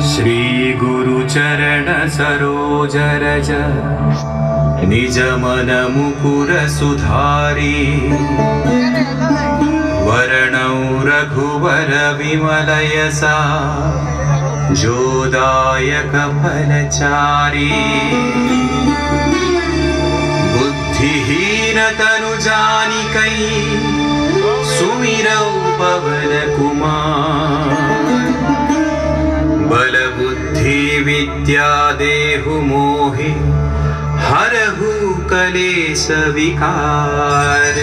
श्रीगुरुचरण सरोजरज निजमनमुकुरसुधारी वरणौ रघुवर विमलय सा ज्योदाय बुद्धिहीनतनुजानिकै सुमिरौ पवनकुमा बलबुद्धिविद्यादेहुमोहि हरहु कलेशविकार।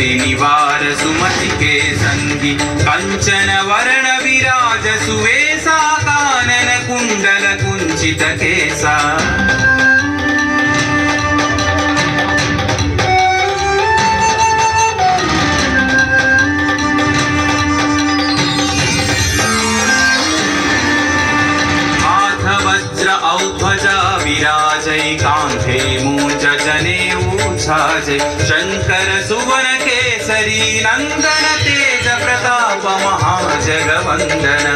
सुमति निवार सुमतिके सङ्गि कञ्चन वरण विराज सुवेसा कानन कुण्डल कुञ्चित केसा औध्वजा विराजै कान्धे मूजजने ऊझाजै शङ्कर सुवन केसरी नन्दन तेज प्रताप महाजगवन्दन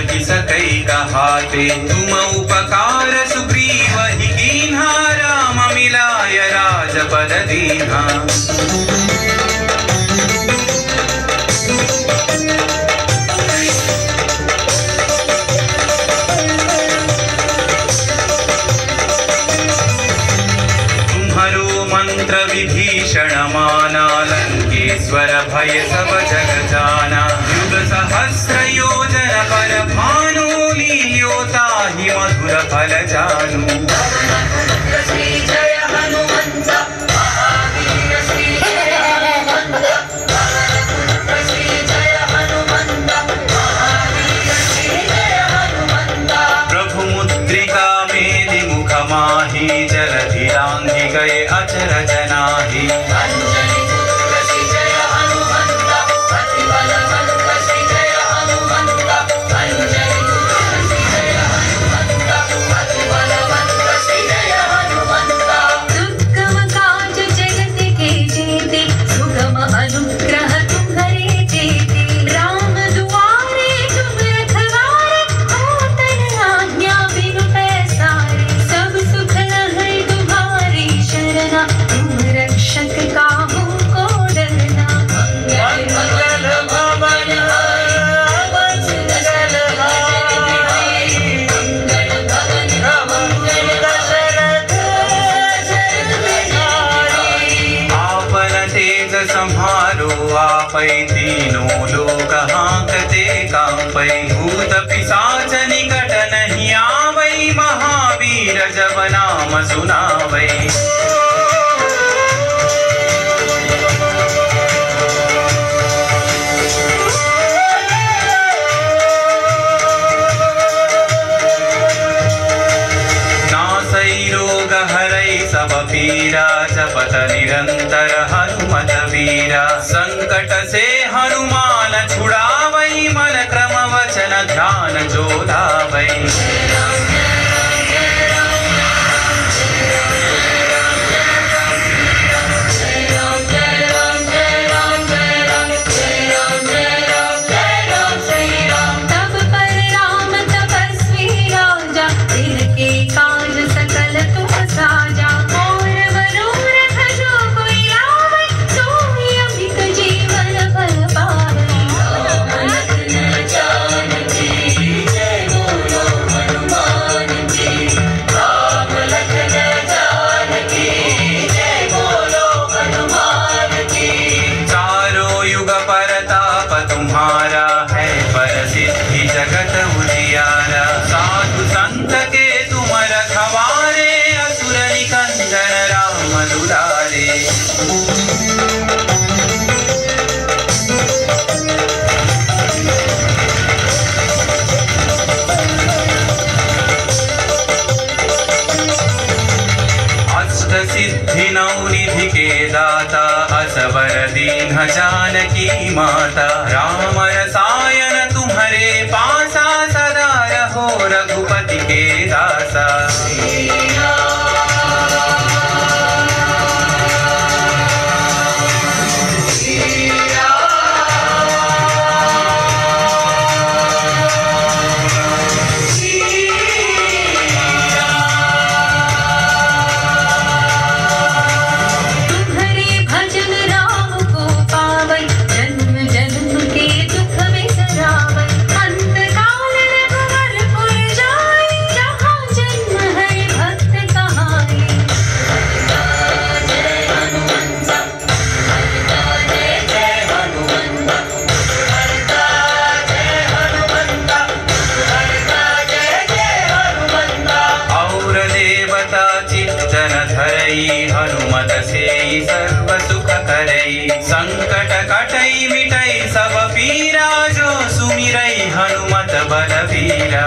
भज सतैक कहाते तुम उपकार सुग्रीव ही दीन्हा राम मिलाय राज पद दीन्हा मंत्र विभीषण माना लंकेश्वर भय सब जगत ఫలజాను तसेई सर्व सुख करई संकट कटई मिटई सब पीरा जो सुमिरई हनुमत बल पीरा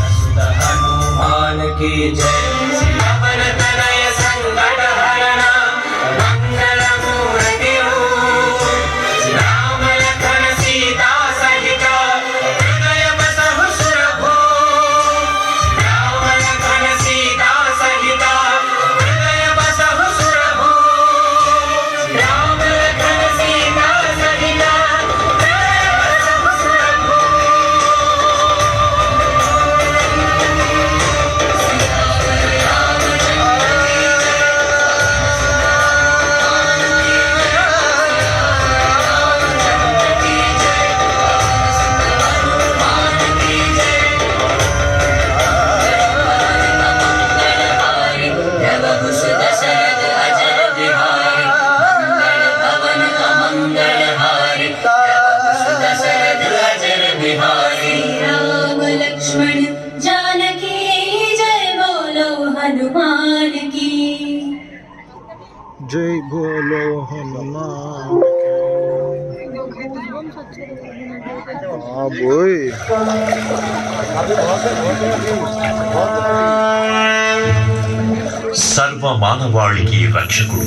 की जय boi. సర్వ మానవాళికి రక్షకుడు.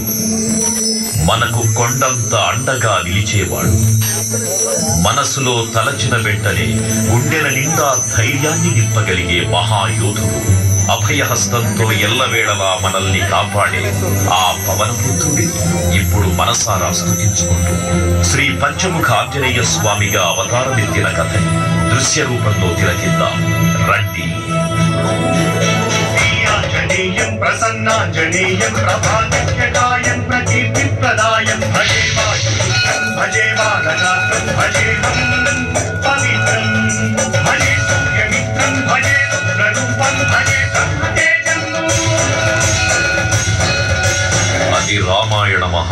మనకు కొండంత అండగా నిలిచేవాడు. మనసులో తలచిన వెంటనే గుండెల నిండా ధైర్యాన్ని నింపగలిగే మహాయోధుడు. అభయహస్తంతో ఎల్లవేళలా మనల్ని కాపాడే ఆ పవనపుత్రుడి ఇప్పుడు మనసారా స్థుతించుకుంటూ శ్రీ పంచముఖ ఆంజనేయ స్వామిగా అవతారమెత్తిన కథని దృశ్య రూపంలో తిలకిద్దాం. రండి. ఆంజనేయం ప్రసన్నాంజనేయం ప్రభాదిత్యకాయం ప్రకీర్తిప్రదాయం. భజే భజే భజే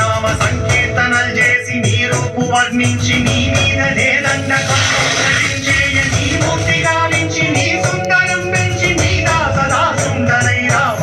నామ సంకీర్తనలు చేసి నీ రూపు వర్ణించి నీ మీద నేదండ చేయ నీ మూర్తి గావించి నీ సుందరం పెంచి నీ దాసదా సుందరై రామ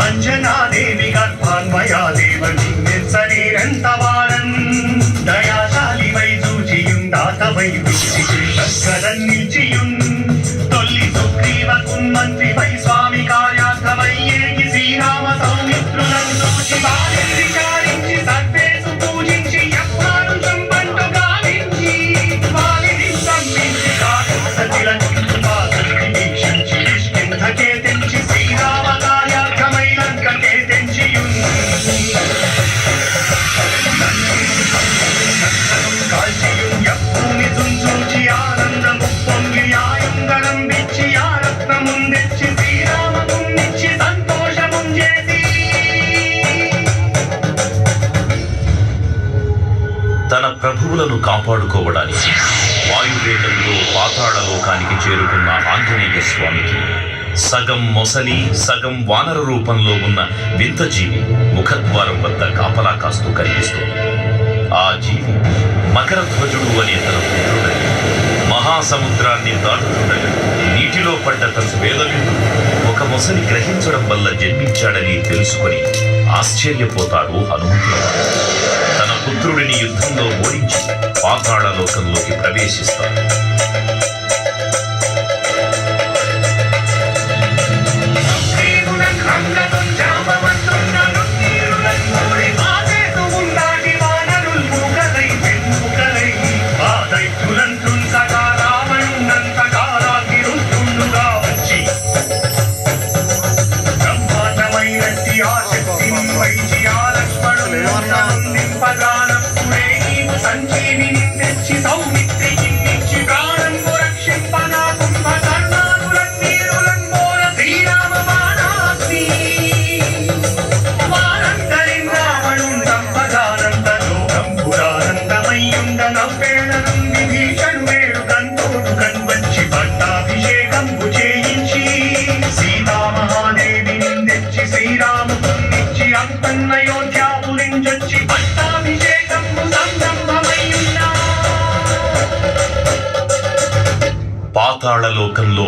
అంజనాదేవి గర్భాన్మయా దేవని శరీరంతవారన్ దయాశాలి వై చూచియుందాత వై లోకానికి చేరుకున్న ఆంజనేయ స్వామికి సగం మొసలి సగం వానర రూపంలో ఉన్న వింత జీవి ముఖద్వారం వద్ద కాపలా కాస్తూ కనిపిస్తుంది. ఆ జీవి మకర ధ్వజుడు అనే తన పుత్రుడని మహాసముద్రాన్ని దాటుతుండగా నీటిలో పడ్డ తన వేదవిందు ఒక మొసలి గ్రహించడం వల్ల జన్మించాడని తెలుసుకొని ఆశ్చర్యపోతాడు హనుమంతుల తన పుత్రుడిని యుద్ధంలో ఓడించి పాతాళలోకంలోకి ప్రవేశిస్తాడు.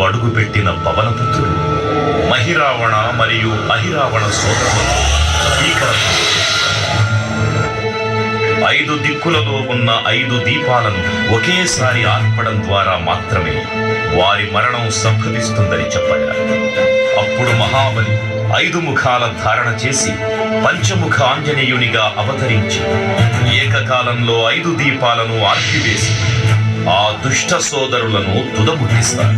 అడుగుపెట్టిన పవనపుత్రుడు మహిరావణ మరియు అహిరావణ సోదరులతో ఐదు దిక్కులలో ఉన్న ఐదు దీపాలను ఒకేసారి ఆర్పడం ద్వారా మాత్రమే వారి మరణం సంభవిస్తుందని చెప్పగా అప్పుడు మహాబలి ఐదు ముఖాల ధారణ చేసి పంచముఖ ఆంజనేయునిగా అవతరించి ఏకకాలంలో ఐదు దీపాలను ఆర్పివేసి ఆ దుష్ట సోదరులను తుదముట్టిస్తారు.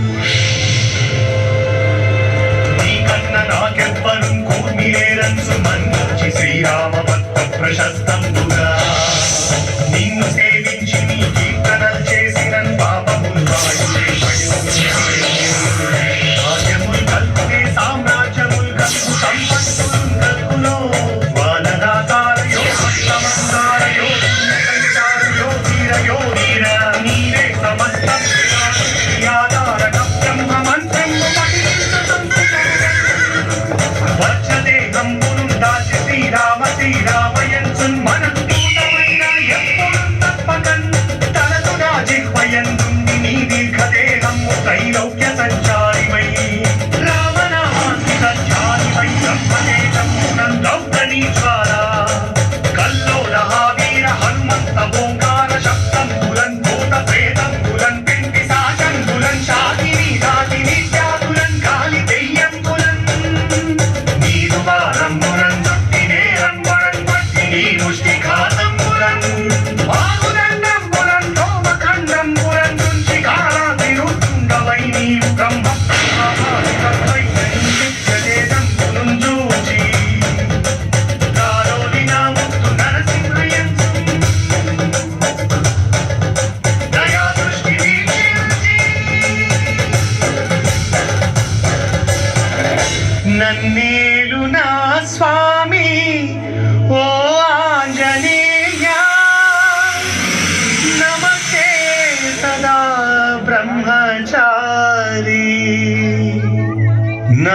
శ్రీరామ భక్త ప్రశస్తం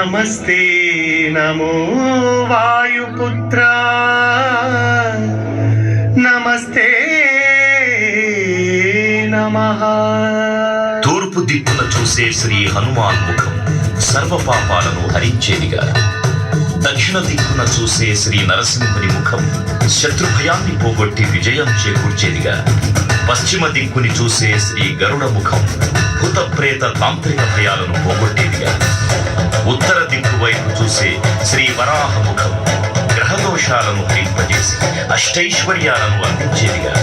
నమస్తే నమో వాయుపుత్ర. నమస్తే నమ. తూర్పు దిక్కున చూసే శ్రీ హనుమాన్ ముఖం సర్వ పాపాలను హరించేదిగా. దక్షిణ దిక్కున చూసే శ్రీ నరసింహుని ముఖం శత్రు భయాన్ని పోగొట్టి విజయం చేకూర్చేదిగా. పశ్చిమ దిక్కుని చూసే శ్రీ గరుడ ముఖం భూత ప్రేత తాంత్రిక భయాలను పోగొట్టేదిగా. ఉత్తర దిక్కు వైపు చూసే శ్రీ వరాహ ముఖం గ్రహదోషాలను హరింపజేసి అష్టైశ్వర్యాలను అందించేదిగా.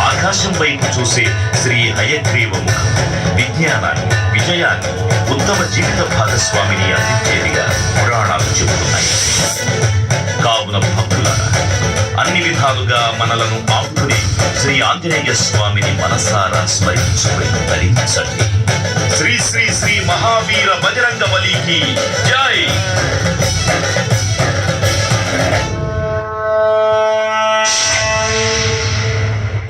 ఆకాశం వైపు చూసే శ్రీ హయగ్రీవ ముఖం విజ్ఞానాన్ని విజయాన్ని ఉత్తమ జీవిత భాగస్వామిని అందించేదిగా పురాణాలు చెబుతున్నాయి. కావున భక్తులారా అన్ని విధాలుగా మనలను ఆపుకుని శ్రీ ఆంజనేయ స్వామిని మనసారా స్మరించుకుని ధరించండి శ్రీ శ్రీ శ్రీ మహావీర బజరంగ బలికి జై.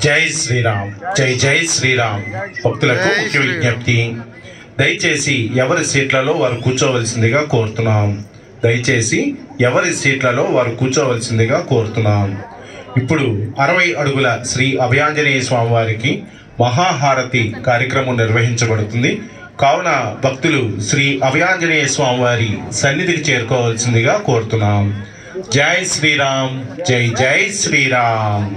జై శ్రీరామ్ జై జై శ్రీరామ్. భక్తులకు ముఖ్య విజ్ఞప్తి. దయచేసి ఎవరి సీట్లలో వారు కూర్చోవలసిందిగా కోరుతున్నాం. దయచేసి ఎవరి సీట్లలో వారు కూర్చోవలసిందిగా కోరుతున్నాం. ఇప్పుడు అరవై అడుగుల శ్రీ అభయాంజనేయ స్వామి వారికి మహాహారతి కార్యక్రమం నిర్వహించబడుతుంది. కావున భక్తులు శ్రీ అభయాంజనేయ స్వామి వారి సన్నిధికి చేరుకోవాల్సిందిగా కోరుతున్నాం. జై శ్రీరామ్ జై జై శ్రీరామ్.